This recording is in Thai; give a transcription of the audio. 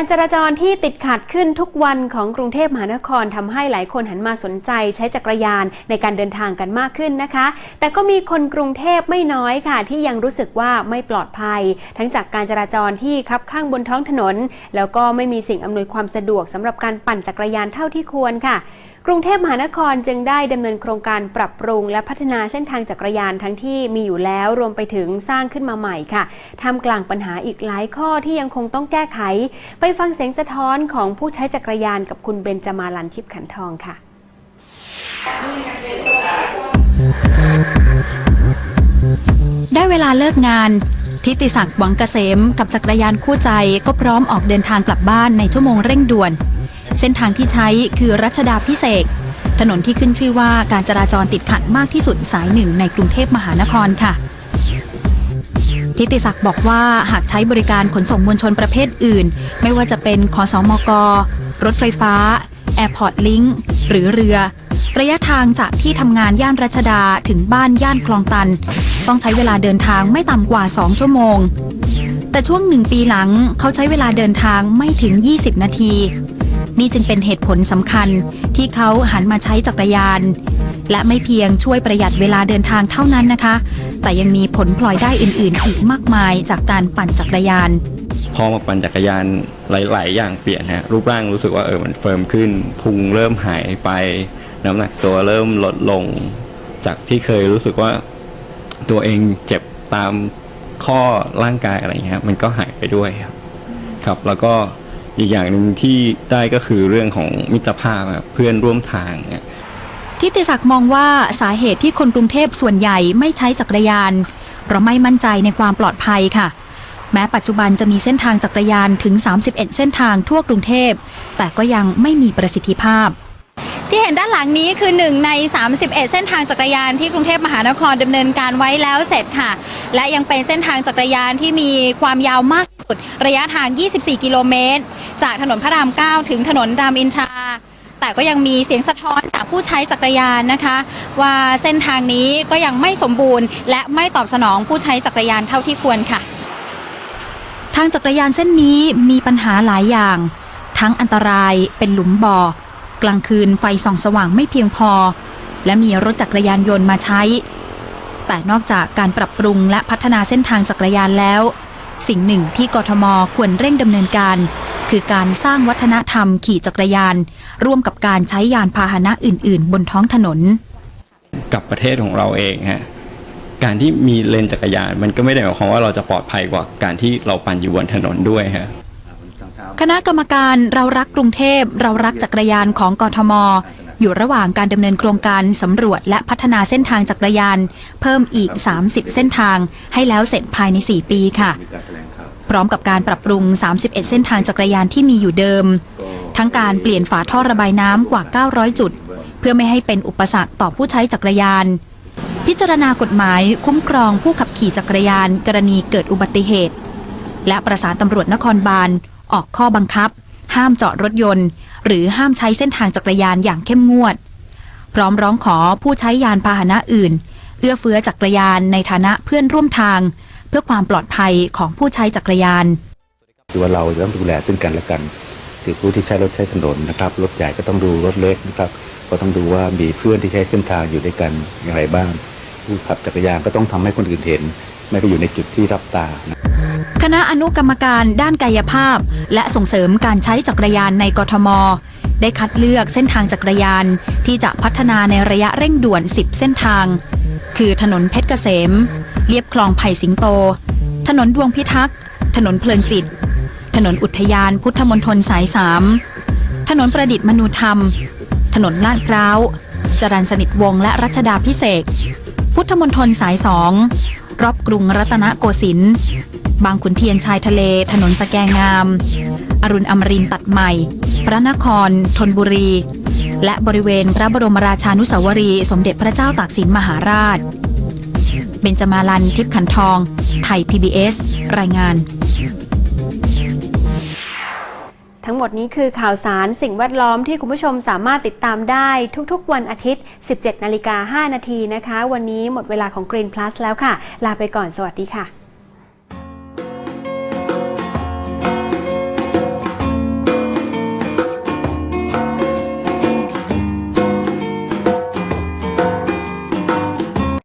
การจราจรที่ติดขัดขึ้นทุกวันของกรุงเทพมหานครทำให้หลายคนหันมาสนใจใช้จักรยานในการเดินทางกันมากขึ้นนะคะ แต่ก็มีคนกรุงเทพไม่น้อยค่ะ ที่ยังรู้สึกว่าไม่ปลอดภัย ทั้งจากการจราจรที่คับข้างบนท้องถนน แล้วก็ไม่มีสิ่งอำนวยความสะดวกสำหรับการปั่นจักรยานเท่าที่ควรค่ะ กรุงเทพมหานครจึงได้ดำเนินโครงการปรับปรุง และพัฒนาเส้นทางจักรยานทั้งที่มีอยู่แล้วรวมไปถึงสร้างขึ้นมาใหม่ค่ะท่ามกลางปัญหาอีกหลายข้อที่ยังคงต้องแก้ไข ไปฟังเสียงสะท้อนของผู้ใช้จักรยานกับคุณเบนจมาลันทิพย์ขันทองค่ะได้เวลาเลิกงาน ทิติศักดิ์หวังเกษมกับจักรยานคู่ใจก็พร้อมออกเดินทางกลับบ้านในชั่วโมงเร่งด่วน เส้นทางที่ใช้คือรัชดาพิเศษถนนที่ขึ้นชื่อว่าการจราจรติดขัดมากที่สุดสายหนึ่งในกรุงเทพมหานครค่ะ ทิติศักดิ์บอกว่าหากใช้บริการขนส่งมวลชนประเภทอื่น ไม่ว่าจะเป็นคอสอมก รถไฟฟ้า Airport Link หรือเรือ ระยะทางจากที่ทำงานย่านรัชดาถึงบ้านย่านคลองตัน ต้องใช้เวลาเดินทางไม่ต่ำกว่า 2 ชั่วโมง แต่ช่วงหนึ่งปีหลังเขาใช้เวลาเดินทางไม่ถึง 20 นาที นี่จึงเป็นเหตุผลสำคัญที่เขาหันมาใช้จักรยาน และไม่เพียงช่วยประหยัดเวลาเดินทางเท่านั้นนะคะ แต่ยังมีผลพลอยได้อื่นๆ อีกมากมายจากการปั่นจักรยาน พอมาปั่นจักรยานหลาย ๆ อย่างเปลี่ยนฮะรูปร่างรู้สึกว่าเออมันเฟิร์มขึ้นพุงเริ่มหายไป น้ำหนักตัวเริ่มลดลง จากที่เคยรู้สึกว่าตัวเองเจ็บตามข้อร่างกายอะไรอย่างเงี้ยมันก็หายไปด้วยครับครับแล้วก็ อีกอย่างหนึ่งที่ได้ก็คือเรื่องของมิตรภาพครับเพื่อนร่วมทางเนี่ยทิติศักดิ์มองว่าสาเหตุที่คนกรุงเทพส่วนใหญ่ไม่ใช้จักรยานเพราะไม่มั่นใจในความปลอดภัยค่ะ แม้ปัจจุบันจะมีเส้นทางจักรยานถึง 31 เส้นทางทั่วกรุงเทพ แต่ก็ยังไม่มีประสิทธิภาพ ที่เห็นด้านหลังนี้คือหนึ่งใน 31 เส้นทางจักรยานที่กรุงเทพมหานครดำเนินการไว้แล้วเสร็จค่ะ และยังเป็นเส้นทางจักรยานที่มีความยาวมากที่ สุด ระยะทาง 24 กิโลเมตร จากถนนพระราม 9 ถึงถนนรามอินทราแต่ก็ยังมีเสียงสะท้อนจากผู้ใช้จักรยานนะคะ ว่าเส้นทางนี้ก็ยังไม่สมบูรณ์ และไม่ตอบสนองผู้ใช้จักรยานเท่าที่ควรค่ะ ทางจักรยานเส้นนี้มีปัญหาหลายอย่าง ทั้งอันตรายเป็นหลุมบ่อกลางคืนไฟส่องสว่างไม่เพียงพอ และมีรถจักรยานยนต์มาใช้ แต่นอกจากการปรับปรุงและพัฒนาเส้นทางจักรยานแล้ว สิ่งหนึ่งที่กทมควรเร่งดำเนินการ คือการสร้างวัฒนธรรมขี่จักรยาน ร่วมกับการใช้ยานพาหนะอื่น ๆ บนท้องถนน กับประเทศของเราเองฮะการที่มีเลนจักรยาน มันก็ไม่ได้หมายความว่าเราจะปลอดภัยกว่าการที่เราปั่นอยู่บนถนนด้วยฮะคณะกรรมการเรารักกรุงเทพเรารักจักรยานของกทม อยู่ระหว่างการดำเนินโครงการสำรวจและพัฒนาเส้นทางจักรยาน เพิ่มอีก 30 เส้นทาง ให้แล้วเสร็จภายใน 4 ปีค่ะ พร้อมกับการปรับปรุง 31 เส้นทางจักรยานที่มีอยู่เดิม ทั้งการเปลี่ยนฝาท่อระบายน้ำกว่า 900 จุด เพื่อไม่ให้เป็นอุปสรรคต่อผู้ใช้จักรยาน พิจารณากฎหมายคุ้มครองผู้ขับขี่จักรยาน กรณีเกิดอุบัติเหตุ และประสานตำรวจนครบาลออกข้อบังคับ ห้ามจอดรถยนต์ หรือห้ามใช้เส้นทางจักรยานอย่างเข้มงวด พร้อมร้องขอผู้ใช้ยานพาหนะอื่น เอื้อเฟื้อจักรยานในฐานะเพื่อนร่วมทาง เพื่อความปลอดภัยของผู้ใช้จักรยานคือว่าเราจะต้องดูแลซึ่งกันและกัน คือผู้ที่ใช้รถใช้ถนนนะครับรถใหญ่ก็ต้องดูรถเล็กนะครับก็ต้องดูว่ามีเพื่อนที่ใช้เส้นทางอยู่ด้วยกันอย่างไรบ้างผู้ขับจักรยานก็ต้องทำให้คนอื่นเห็น ไม่ได้อยู่ในจุดที่รับตานะ คณะอนุกรรมการด้านกายภาพ และส่งเสริมการใช้จักรยานในกทม ได้คัดเลือกเส้นทางจักรยาน ที่จะพัฒนาในระยะเร่งด่วน 10 เส้นทาง คือถนนเพชรเกษม เลียบคลองไผ่สิงโต ถนนดวงพิทักษ์ ถนนเพลินจิต ถนนอุทยานพุทธมณฑลสาย3ถนนประดิษฐ์มนูธรรม ถนนลาดพร้าว จรัญสนิทวงและรัชดาพิเศษ พุทธมณฑลสายสองรอบกรุงรัตนโกสินทร์ บางขุนเทียนชายทะเล ถนนสแกงาม อรุณอมรินต์ตัดใหม่ พระนครธนบุรี และบริเวณพระบรมราชานุสาวรีย์สมเด็จพระเจ้าตากสินมหาราช เบญจมาลันทิพย์ขันทอง ไทย PBS รายงาน ทั้งหมดนี้คือข่าวสารสิ่งแวดล้อมที่คุณผู้ชมสามารถติดตามได้ทุกๆ วันอาทิตย์ 17 นาฬิกา 5 นาทีนะคะ วันนี้หมดเวลาของ Green Plus แล้วค่ะ ลาไปก่อนสวัสดีค่ะ